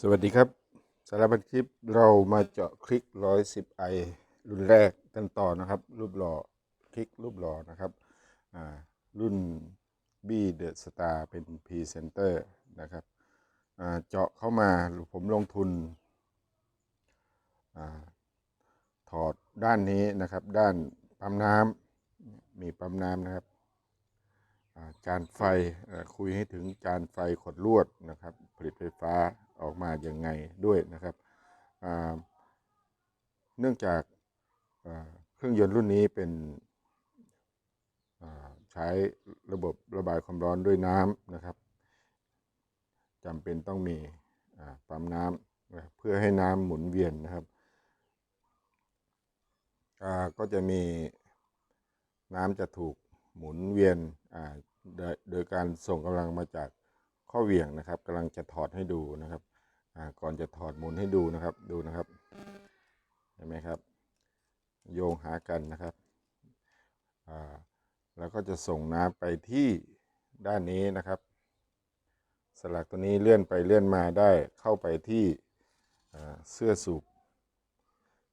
สวัสดีครับ สารพัดคลิปเรามาเจาะคลิก 110i รุ่นแรกกันต่อนะครับ รูปหล่อคลิกรูปหล่อนะครับรุ่น B The Star เป็นพรีเซนเตอร์นะครับเจาะเข้ามาผมลงทุนอถอดด้านนี้นะครับ ด้านปั๊มน้ำมีปั๊มน้ำนะครับจานไฟคุยให้ถึงจานไฟขดลวดนะครับ ผลิตไฟฟ้า ออกมาอย่างไงด้วยนะครับเนื่องจากเครื่องยนต์รุ่นนี้เป็นใช้ระบบระบายความร้อนด้วยน้ำนะครับจำเป็นต้องมีปั๊มน้ำเพื่อให้น้ำหมุนเวียนนะครับก็จะมีน้ำจะถูกหมุนเวียนโดยการส่งกำลังมาจาก ข้อเหวี่ยงนะครับกำลังจะถอดให้ดูนะครับก่อนจะถอดหมุนให้ดูนะครับดูนะครับเห็นไหมครับ โยงหากันนะครับแล้วก็จะส่งน้ำไปที่ด้านนี้นะครับ สลักตัวนี้เลื่อนไปเลื่อนมาได้เข้าไปที่เสื้อสูบ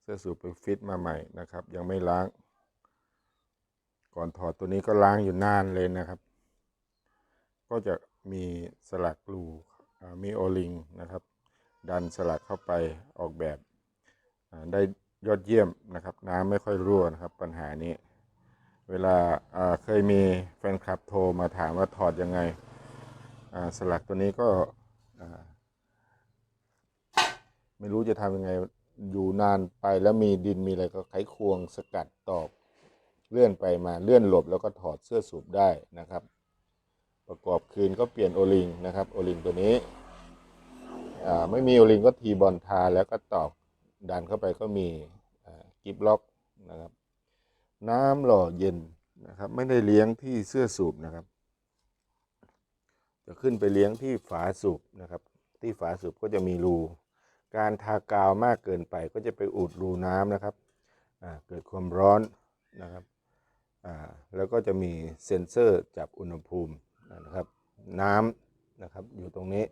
เสื้อสูบไปฟิตมาใหม่นะครับ ยังไม่ล้าง ก่อนถอดตัวนี้ก็ล้างอยู่นานเลยนะครับ ก็จะ มีสลักรูมีโอลิงนะครับ ดันสลักเข้าไปออกแบบได้ยอดเยี่ยมนะครับ น้ำไม่ค่อยรั่วนะครับ ปัญหานี้ เวลาเคยมีแฟนคลับโทรมาถามว่าถอดยังไงสลักตัวนี้ก็ไม่รู้จะทำยังไงอยู่นานไปแล้วมีดินมีอะไรก็ไขควงสกัดตอกเลื่อนไปมาเลื่อนหลบแล้วก็ถอดเสื้อสูบได้นะครับ ประกอบคืนก็เปลี่ยนโอลิงนะครับโอลิงตัวนี้ไม่มีโอลิงก็ทีบอลทาแล้วก็ตอกดันเข้าไปก็มีกิฟล็อกนะครับ น้ำหล่อเย็นนะครับ ไม่ได้เลี้ยงที่เสื้อสูบนะครับ จะขึ้นไปเลี้ยงที่ฝาสูบนะครับ ที่ฝาสูบก็จะมีรู การทากาวมากเกินไป ก็จะไปอุดรูน้ำนะครับเกิดความร้อนนะครับแล้วก็จะมีเซ็นเซอร์จับอุณหภูมิ นะครับ น้ำนะครับอยู่ตรงนี้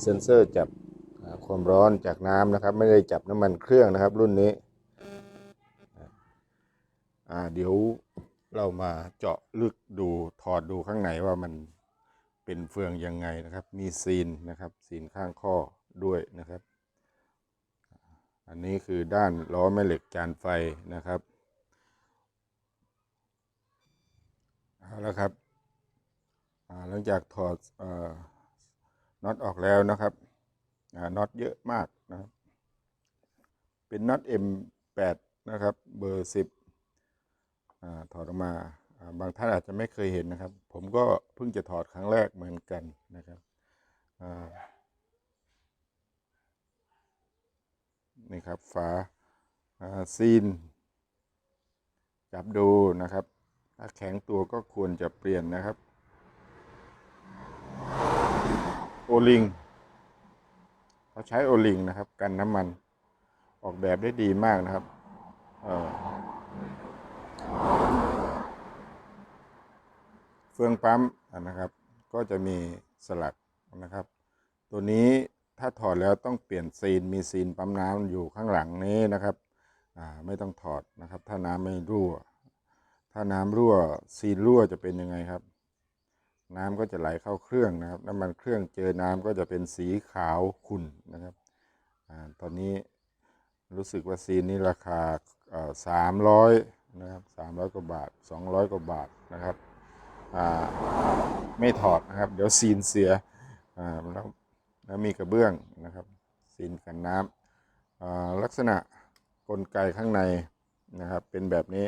เซ็นเซอร์จับความร้อนจากน้ำนะครับ ไม่ได้จับน้ำมันเครื่องนะครับ รุ่นนี้เดี๋ยวเรามาเจาะลึกดูถอดดูข้างในว่ามันเป็นเฟืองยังไงนะครับ มีซีนนะครับซีนข้างข้อด้วยนะครับ อันนี้คือด้านล้อแม่เหล็กจานไฟนะครับ เอาละครับหลังจากถอดอน็อตออกแล้วนะครับน็อตเยอะมากนะครับ เป็นน็อต M8 นะครับ เบอร์ 10อถอดออกมาบางท่านอาจจะไม่เคยเห็นนะครับ ผมก็เพิ่งจะถอดครั้งแรกเหมือนกันนะครับนี่ครับฝาอ่าซีน จับดูนะครับ ถ้าแข็งตัวก็ควรจะเปลี่ยนนะครับโอลิงเขาใช้โอลิงนะครับกันน้ำมันออกแบบได้ดีมากนะครับเออฟืองปั๊มนะครับ ก็จะมีสลักนะครับ ตัวนี้ถ้าถอดแล้วต้องเปลี่ยนซีนมีซีนปั๊มน้ำอยู่ข้างหลังนี้นะครับอ่าไม่ต้องถอดนะครับ ถ้าน้ำไม่รั่ว ถ้าน้ำรั่วซีนรั่วจะเป็นยังไงครับ น้ำก็จะไหลเข้าเครื่องนะครับ น้ำมันเครื่องเจอน้ำก็จะเป็นสีขาวขุ่นนะครับอตอนนี้รู้สึกว่าซีนนี้ราคาสามร้อยนะครับสามร้อยกว่าบาทสองร้อยกว่าบาทนะครับไม่ถอดนะครับ เดี๋ยวซีนเสียแล้วแล้วมีกระเบื้องนะครับซีนกันน้ำลักษณะกลไกข้างในนะครับ เป็นแบบนี้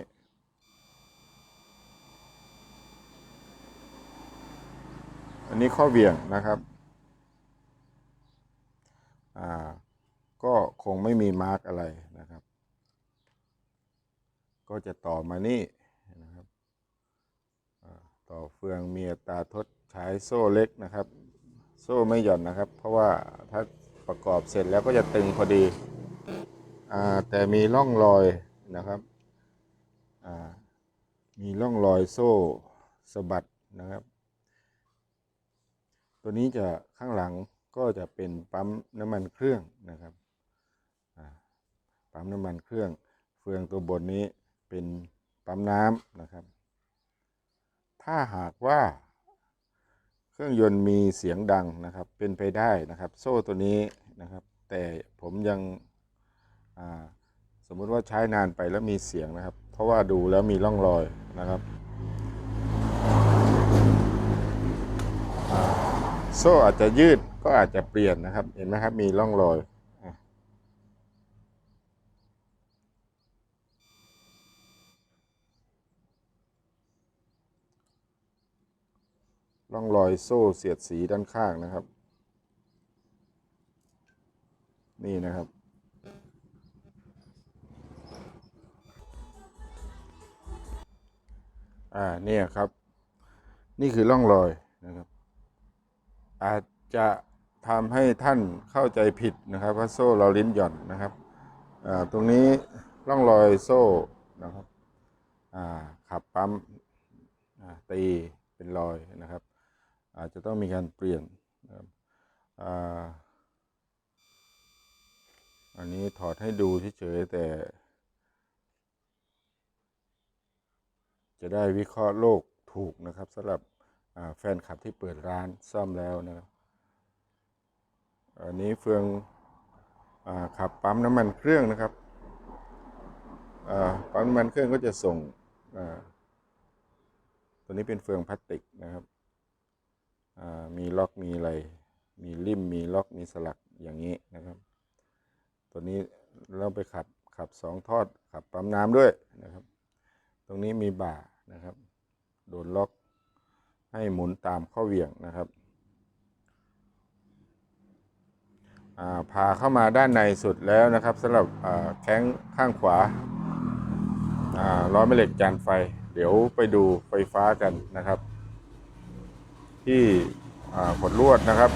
อันนี้ข้อเวียงนะครับอ่าก็คงไม่มีมาร์กอะไรนะครับ ก็จะต่อมานี่นะครับต่อเฟืองเมีอัตาทดใช้โซ่เล็กนะครับ โซ่ไม่หย่อนนะครับ เพราะว่าถ้าประกอบเสร็จแล้วก็จะตึงพอดีอ่าแต่มีร่องรอยนะครับอ่ามีร่องรอยโซ่สะบัดนะครับ ตัวนี้จะข้างหลังก็จะเป็นปั๊มน้ำมันเครื่องนะครับปั๊มน้ำมันเครื่อง เฟืองตัวบนนี้เป็นปั๊มน้ำนะครับ ถ้าหากว่าเครื่องยนต์มีเสียงดังนะครับ เป็นไปได้นะครับ โซ่ตัวนี้นะครับ แต่ผมยังสมมุติว่าใช้นานไปแล้วมีเสียงนะครับ เพราะว่าดูแล้วมีร่องรอยนะครับ โซ่อาจจะยืดก็อาจจะเปลี่ยนนะครับ เห็นไหมครับ มีร่องรอยร่องรอยโซ่เสียดสีด้านข้างนะครับ นี่นะครับ อ่าเนี่ยครับ นี่คือร่องรอยนะครับ อาจจะทำให้ท่านเข้าใจผิดนะครับว่าโซ่เราลิ้นหย่อนนะครับตรงนี้ร่องรอยโซ่นะครับขับปั๊มตีเป็นรอยนะครับ อาจจะต้องมีการเปลี่ยนนะครับอันนี้ถอดให้ดูเฉยๆแต่ จะได้วิเคราะห์โลกถูกนะครับสำหรับ แฟนคลับที่เปิดร้านซ่อมแล้วนะครับอันนี้เฟืองอขับปั๊มน้ำมันเครื่องนะครับปั๊มน้ำมันเครื่องก็จะส่งตัวนี้เป็นเฟืองพลาสติกนะครับมีล็อกมีอะไร มีริมมีล็อกมีสลักอย่างนี้นะครับ ตัวนี้เราไปขับขับสองทอดขับปั๊มน้ำด้วยนะครับ ตรงนี้มีบ่านะครับ โดนล็อก ให้หมุนตามข้อเหวี่ยงนะครับพาเข้ามาด้านในสุดแล้วนะครับสำหรับแข้งข้างขวาอ่าล้อแม่เหล็กจานไฟ เดี๋ยวไปดูไฟฟ้ากันนะครับ ที่อ่าขดลวดนะครับ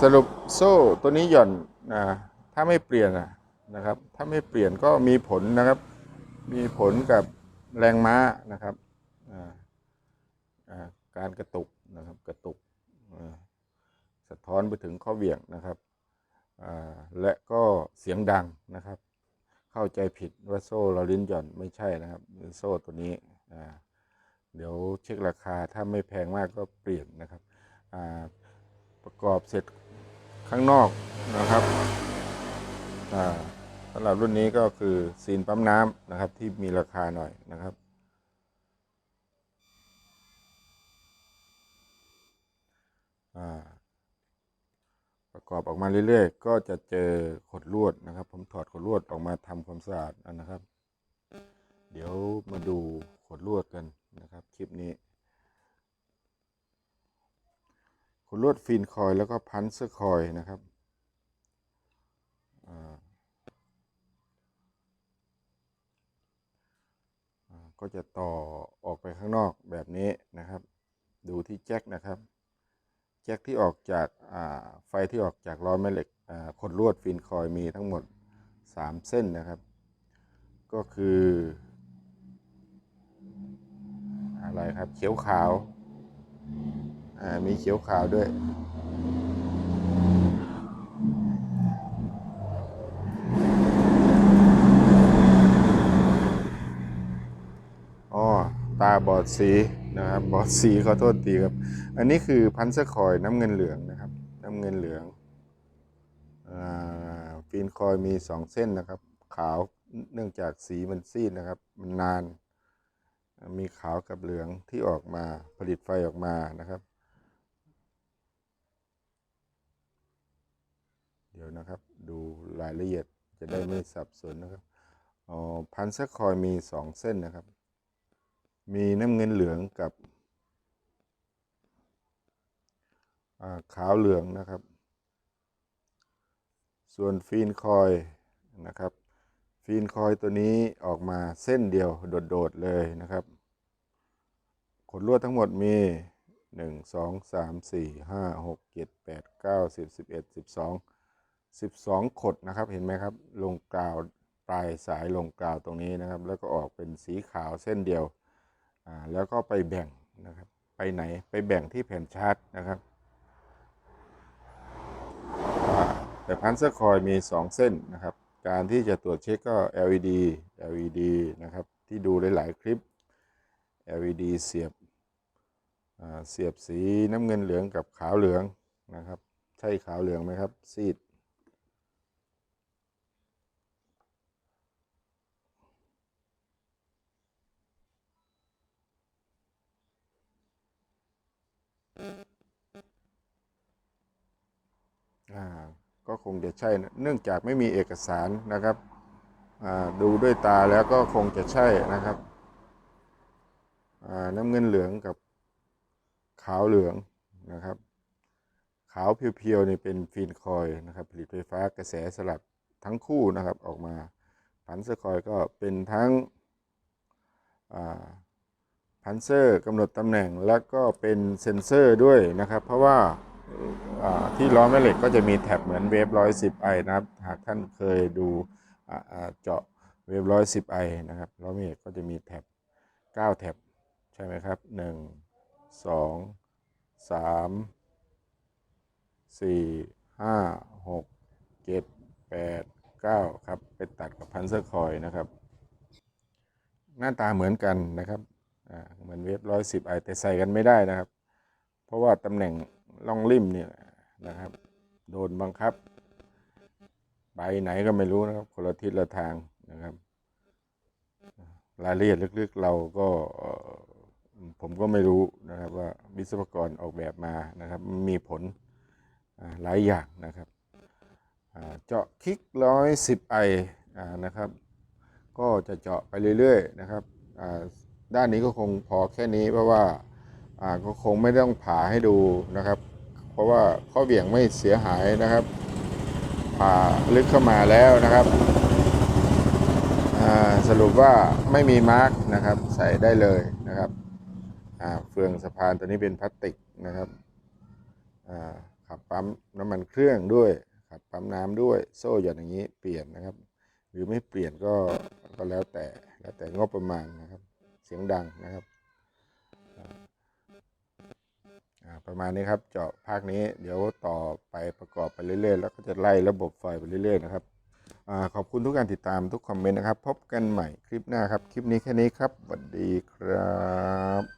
สรุปโซ่ตัวนี้หย่อนถ้าไม่เปลี่ยนนะครับ ถ้าไม่เปลี่ยนก็มีผลนะครับ มีผลกับแรงม้านะครับ การกระตุกนะครับกระตุกสะท้อนไปถึงข้อเหวี่ยงนะครับและก็เสียงดังนะครับ เข้าใจผิดว่าโซ่เราลิ้นหย่อนไม่ใช่นะครับโซ่ตัวนี้เดี๋ยวเช็คราคาถ้าไม่แพงมากก็เปลี่ยนนะครับประกอบเสร็จข้างนอกนะครับสำหรับรุ่นนี้ก็คือซีนปั๊มน้ำนะครับที่มีราคาหน่อยนะครับอ่า ประกอบออกมาเรื่อยๆ ก็จะเจอขดลวดนะครับ ผมถอดขดลวดออกมาทำความสะอาดนะครับ เดี๋ยวมาดูขดลวดกันนะครับ คลิปนี้ขดลวดฟินคอยแล้วก็พันเซอร์คอยนะครับก็จะต่อออกไปข้างนอกแบบนี้นะครับ ดูที่แจ็คนะครับ จ็คที่ออกจากาไฟที่ออกจากล้อแม่เหล็กขดลวดฟินคอยมีทั้งหมด 3 เส้นนะครับ ก็คือ อะไรครับเขียวขาวามีเขียวขาวด้วย อ๋อ ตาบอดสี นะครับบอดสีขอโทษทีครับ อันนี้คือพันเซอร์คอยน้ำเงินเหลืองนะครับ น้ำเงินเหลืองอฟีนคอยมีสองเส้นนะครับ ขาวเนื่องจากสีมันซีดนะครับ มันนาน มีขาวกับเหลืองที่ออกมาผลิตไฟออกมานะครับ เดี๋ยวนะครับ ดูรายละเอียดจะได้ไม่สับสนนะครับอ๋อพันเซอร์คอยมีสองเส้นนะครับ มีน้ำเงินเหลืองกับาขาวเหลืองนะครับ ส่วนฟีนคอยนะครับ ฟีนคอยตัวนี้ออกมาเส้นเดียวโดดๆเลยนะครับขดลวดทั้งหมดมี 1 2 3 4 5 6 7 8 9 10 11 12 12 ขดนะครับ เห็นไหมครับ ลงกาวปลายสายลงกาวตรงนี้นะครับ แล้วก็ออกเป็นสีขาวเส้นเดียว แล้วก็ไปแบ่งนะครับ ไปไหนไปแบ่งที่แผ่นชาร์จนะครับแต่พันเซอร์คอยมี 2 เส้นนะครับ การที่จะตรวจเช็คก็ LED LED นะครับ ที่ดูหลายๆคลิป LED เสียบเสียบสีน้ำเงินเหลืองกับขาวเหลืองนะครับ ใช่ขาวเหลืองไหมครับ ซีด อ่า ก็คงจะใช่นะเนื่องจากไม่มีเอกสารนะครับดูด้วยตาแล้วก็คงจะใช่นะครับน้ำเงินเหลืองกับขาวเหลืองนะครับ ขาวเพียวๆนี่เป็นฟีนคอยนะครับ ผลิตไฟฟ้ากระแสสลับทั้งคู่นะครับออกมาพันเซอร์คอยก็เป็นทั้งพันเซอร์กำหนดตำแหน่งแล้วก็เป็นเซ็นเซอร์ด้วยนะครับ เพราะว่า ที่ล้อแม่เหล็กก็จะมีแท็บเหมือนเวฟร้อยสิบไอนะครับ หากท่านเคยดูเจาะเวฟร้อยสิบไอนะครับล้อแม่เหล็กก็จะมีแท็บเก้าแท็บใช่ไหมครับหนึ่งสองสามสี่ห้าหกเจ็ดแปดเก้าครับไปตัดกับพันเซอร์คอยนะครับ หน้าตาเหมือนกันนะครับเหมือนเวฟร้อยสิบไอแต่ใส่กันไม่ได้นะครับ เพราะว่าตำแหน่ง ล่องริมเนี่ยนะครับ โดนบังคับ ไปไหนก็ไม่รู้นะครับ คนละทิศละทางนะครับ รายละเอียดลึกๆเราก็ผมก็ไม่รู้นะครับว่าวิศวกรออกแบบมานะครับ มีผลหลายอย่างนะครับเจาะคลิกร้อยสิบไอนะครับ ก็จะเจาะไปเรื่อยๆนะครับด้านนี้ก็คงพอแค่นี้เพราะว่า อ่าก็คงไม่ต้องผ่าให้ดูนะครับ เพราะว่าข้อเบี่ยงไม่เสียหายนะครับ ผ่าลึกเข้ามาแล้วนะครับสรุปว่าไม่มีมาร์กนะครับ ใส่ได้เลยนะครับเฟืองสะพานตัวนี้เป็นพลาสติกนะครับขับปั๊มน้ำมันเครื่องด้วยขับปั๊มน้ำด้วย โซ่หย่อนอย่างนี้เปลี่ยนนะครับ หรือไม่เปลี่ยนก็ก็แล้วแต่แล้วแต่งบประมาณนะครับ เสียงดังนะครับ อ่า ประมาณนี้ครับเจาะภาคนี้เดี๋ยวต่อไปประกอบไปเรื่อยๆ แล้วก็จะไล่ระบบไฟไปเรื่อยๆนะครับอขอบคุณทุกการติดตามทุกคอมเมนต์นะครับ พบกันใหม่คลิปหน้าครับ คลิปนี้แค่นี้ครับสวัสดีครับ